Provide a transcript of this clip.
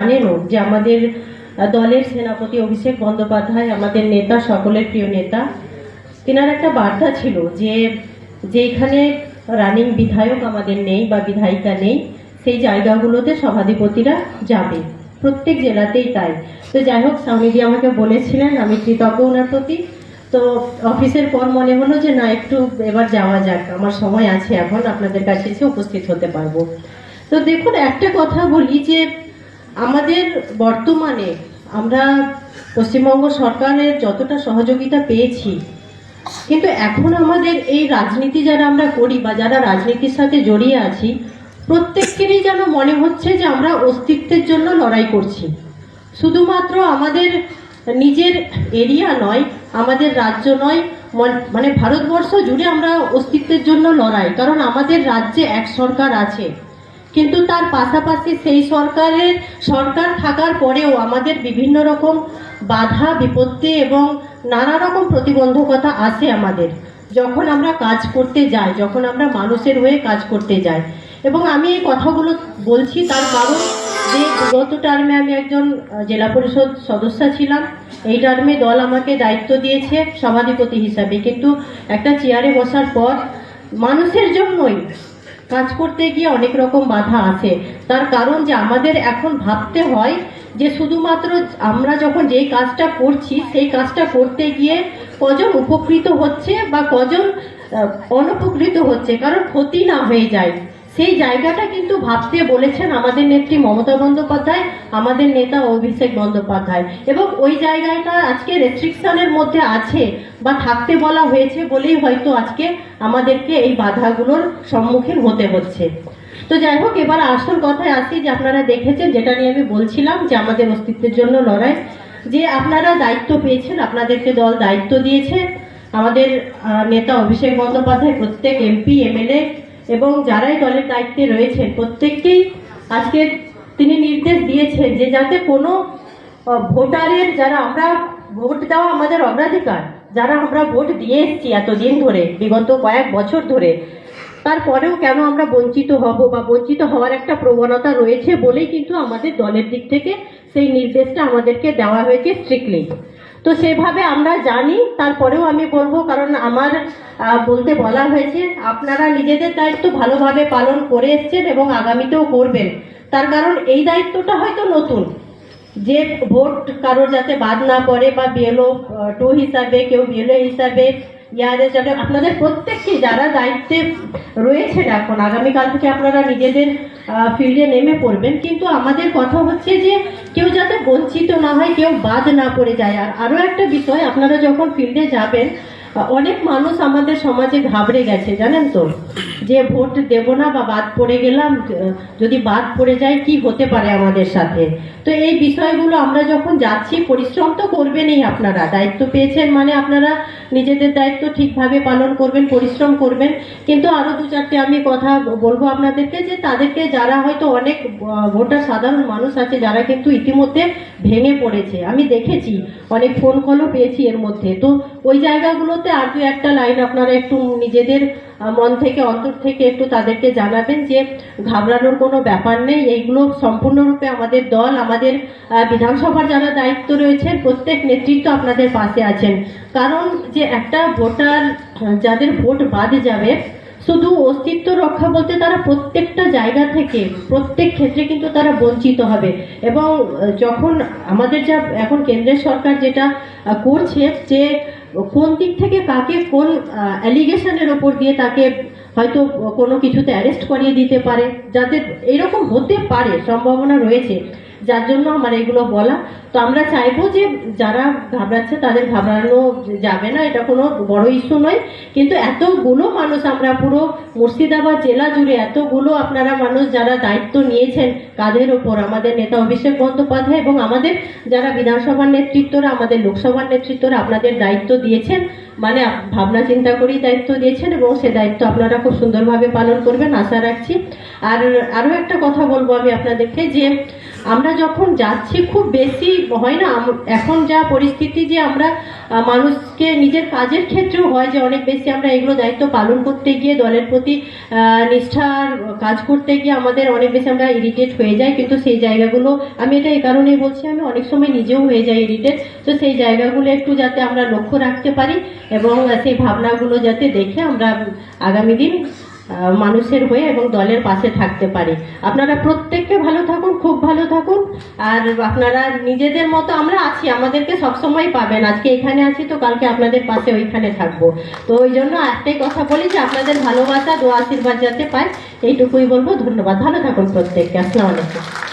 জানেনও যে আমাদের দলের সেনাপতি অভিষেক বন্দ্যোপাধ্যায়, আমাদের নেতা, সকলের প্রিয় নেতা, তেনার একটা বার্তা ছিল যে যেখানে রানিং বিধায়ক আমাদের নেই বা বিধায়িকা নেই, সেই জায়গাগুলোতে সভাধিপতিরা যাবে। প্রত্যেক জেলাতেই তাই। তো যাই হোক, স্বামীজি আমাকে বলেছিলেন, আমি কৃতজ্ঞ ওনার প্রতি। তো অফিসের পর মনে হলো যে, না, একটু এবার যাওয়া যাক। আমার সময় আছে এখন, আপনাদের কাছে এসে উপস্থিত হতে পারব। তো দেখুন, একটা কথা বলি যে আমাদের বর্তমানে আমরা পশ্চিমবঙ্গ সরকারের যতটা সহযোগিতা পেয়েছি, কিন্তু এখন আমাদের এই রাজনীতি যারা আমরা করি বা যারা রাজনীতির সাথে জড়িয়ে আছি, প্রত্যেকেরই যেন মনে হচ্ছে যে আমরা অস্তিত্বের জন্য লড়াই করছি। শুধুমাত্র আমাদের নিজের এরিয়া নয়, আমাদের রাজ্য নয় মানে ভারতবর্ষ জুড়ে আমরা অস্তিত্বের জন্য লড়াই, কারণ আমাদের রাজ্যে এক সরকার আছে। কিন্তু তার পাশাপাশি সেই সরকারের সরকার থাকার পরেও আমাদের বিভিন্ন রকম বাধা, বিপত্তি এবং নানা রকম প্রতিবন্ধকতা আসে আমাদের। যখন আমরা কাজ করতে যাই, যখন আমরা মানুষের হয়ে কাজ করতে যাই। এবং আমি এই কথাগুলো বলছি তার কারণ যে গত টার্মে আমি একজন জেলা পরিষদ সদস্য ছিলাম। এই টার্মে দল আমাকে দায়িত্ব দিয়েছে সভাধিপতি হিসাবে। কিন্তু একটা চেয়ারে বসার পর মানুষের জন্যই কাজ করতে গিয়ে অনেক রকম বাধা আছে। তার কারণ যে আমাদের এখন ভাবতে হয় যে শুধুমাত্র আমরা যখন যেই কাজটা করছি, সেই কাজটা করতে গিয়ে কজন উপকৃত হচ্ছে বা কজন অনুপকৃত হচ্ছে, কারণ ক্ষতি না হয়ে যায়। সেই জায়গাটা কিন্তু ভাবতে বলেছেন আমাদের নেত্রী মমতা বন্দ্যোপাধ্যায়, আমাদের নেতা অভিষেক বন্দ্যোপাধ্যায়। এবং ওই জায়গাটা আজকে রেস্ট্রিকশনের মধ্যে আছে বা থাকতে বলা হয়েছে বলেই হয়তো আজকে আমাদেরকে এই বাধাগুলোর সম্মুখীন হতে হচ্ছে। তো যাই হোক, এবার আসল কথায় আসি যে আপনারা দেখেছেন, যেটা নিয়ে আমি বলছিলাম যে আমাদের অস্তিত্বের জন্য লড়াই। যে আপনারা দায়িত্ব পেয়েছেন, আপনাদেরকে দল দায়িত্ব দিয়েছে। আমাদের নেতা অভিষেক বন্দ্যোপাধ্যায়, প্রত্যেক এমপি, এমএলএ এবং যারাই দলের দায়িত্বে রয়েছেন, প্রত্যেককেই আজকে তিনি নির্দেশ দিয়েছেন যে যাতে কোনো ভোটারের যারা আমরা ভোট দেওয়া আমাদের অগ্রাধিকার, যারা আমরা ভোট দিয়ে এসেছি এতদিন ধরে, বিগত কয়েক বছর ধরে, তারপরেও কেন আমরা বঞ্চিত হব বা বঞ্চিত হওয়ার একটা প্রবণতা রয়েছে বলেই কিন্তু আমাদের দলের দিক থেকে সেই নির্দেশটা আমাদেরকে দেওয়া হয়েছে স্ট্রিক্টলি তো সেভাবে আমরা জানি, তারপরেও আমি বলব, কারণ আমার বলতে বলা হয়েছে, আপনারা নিজেদের দায়িত্ব ভালোভাবে পালন করে এসছেন এবং আগামীতেও করবেন। তার কারণ এই দায়িত্বটা হয়তো নতুন। যে ভোট কারোর যাতে বাদ না পড়ে বা বিএলও টু হিসাবে, কেউ বিএলও হিসাবে যাবে, আপনাদের প্রত্যেককে যারা দায়িত্বে রয়েছেন এখন আগামীকাল থেকে আপনারা নিজেদের ফিল্ডে নেমে পড়বেন। কিন্তু আমাদের কথা হচ্ছে যে, কেউ যাতে বঞ্চিত না হয়, কেউ বাদ না পড়ে যায়। আর আরও একটা বিষয়, আপনারা যখন ফিল্ডে যাবেন অনেক মানুষ আমাদের সমাজে ঘাবড়ে গেছে, জানেন তো? যে ভোট দেব না বা বাদ পড়ে গেলাম যদি বাদ পড়ে যায়, কি হতে পারে আমাদের সাথে? তো এই বিষয়গুলো আমরা যখন যাচ্ছি, পরিশ্রম তো করবেনই আপনারা। দায়িত্ব পেয়েছেন মানে আপনারা নিজেদের দায়িত্ব ঠিকভাবে পালন করবেন, পরিশ্রম করবেন। কিন্তু আরও দু চারটে আমি কথা বলব আপনাদেরকে যে তাদেরকে যারা হয়তো অনেক ভোটার সাধারণ মানুষ আছে, যারা কিন্তু ইতিমধ্যে ভেঙে পড়েছে। আমি দেখেছি, অনেক ফোন কলও পেয়েছি এর মধ্যে। তো ওই জায়গাগুলোতে আর দু একটা লাইন আপনারা একটু নিজেদের মন থেকে, অন্তর থেকে একটু তাদেরকে জানাবেন যে ঘাবড়ানোর কোনো ব্যাপার নেই। এইগুলো সম্পূর্ণরূপে আমাদের দল, আমাদের বিধানসভার যারা দায়িত্ব রয়েছে প্রত্যেক নেতৃত্ব আপনাদের পাশে আছেন। কারণ যে একটা ভোটার, যাদের ভোট বাদ যাবে, শুধু অস্তিত্ব রক্ষা বলতে তারা প্রত্যেকটা জায়গা থেকে, প্রত্যেক ক্ষেত্রে কিন্তু তারা বঞ্চিত হবে। এবং যখন আমাদের যা, এখন কেন্দ্রের সরকার যেটা করছে যে কোন দিক থেকে কাকে কোন অ্যালিগেশনের ওপর দিয়ে তাকে হয়তো কোনো কিছুতে অ্যারেস্ট করিয়ে দিতে পারে, যাতে এরকম হতে পারে, সম্ভাবনা রয়েছে। যার জন্য আমার এগুলো বলা। তো আমরা চাইব যে যারা ঘাবড়াচ্ছে তাদের ঘাবড়ানো যাবে না, এটা কোনো বড় ইস্যু নয়। কিন্তু এতগুলো মানুষ আমরা পুরো মুর্শিদাবাদ জেলা জুড়ে এতগুলো আপনারা মানুষ যারা দায়িত্ব নিয়েছেন কাঁধের ওপর? আমাদের নেতা অভিষেক বন্দ্যোপাধ্যায় এবং আমাদের যারা বিধানসভার নেতৃত্বরা, আমাদের লোকসভার নেতৃত্বরা আপনাদের দায়িত্ব দিয়েছেন। মানে ভাবনা চিন্তা করেই দায়িত্ব দিয়েছেন এবং সে দায়িত্ব আপনারা খুব সুন্দরভাবে পালন করবেন, আশা রাখছি। আর আরও একটা কথা বলব আমি আপনাদেরকে যে আমরা যখন যাচ্ছি, খুব বেশি হয় না। এখন যা পরিস্থিতি যে আমরা মানুষকে নিজের কাজের ক্ষেত্রেও হয় যে অনেক বেশি আমরা এগুলো দায়িত্ব পালন করতে গিয়ে, দলের প্রতি নিষ্ঠার কাজ করতে গিয়ে আমাদের অনেক বেশি আমরা ইরিটেট হয়ে যাই। কিন্তু সেই জায়গাগুলো, আমি এটা এই কারণেই বলছি, আমি অনেক সময় নিজেও হয়ে যাই ইরিটেট তো সেই জায়গাগুলো একটু যাতে আমরা লক্ষ্য রাখতে পারি এবং সেই ভাবনাগুলো যাতে দেখে আমরা আগামী দিন মানুষের হয়ে এবং দলের পাশে থাকতে পারি। আপনারা প্রত্যেককে ভালো থাকুন, খুব ভালো থাকুন। আর আপনারা নিজেদের মতো আমরা আছি, আমাদেরকে সবসময় পাবেন। আজকে এখানে আছি তো কালকে আপনাদের পাশে ওইখানে থাকব। তো ওই জন্য একটাই কথা বলি যে আপনাদের ভালোবাসা, দোয়া, আশীর্বাদ যাতে পায়, এইটুকুই বলব। ধন্যবাদ। ভালো থাকুন প্রত্যেককে। আসসালামু আলাইকুম।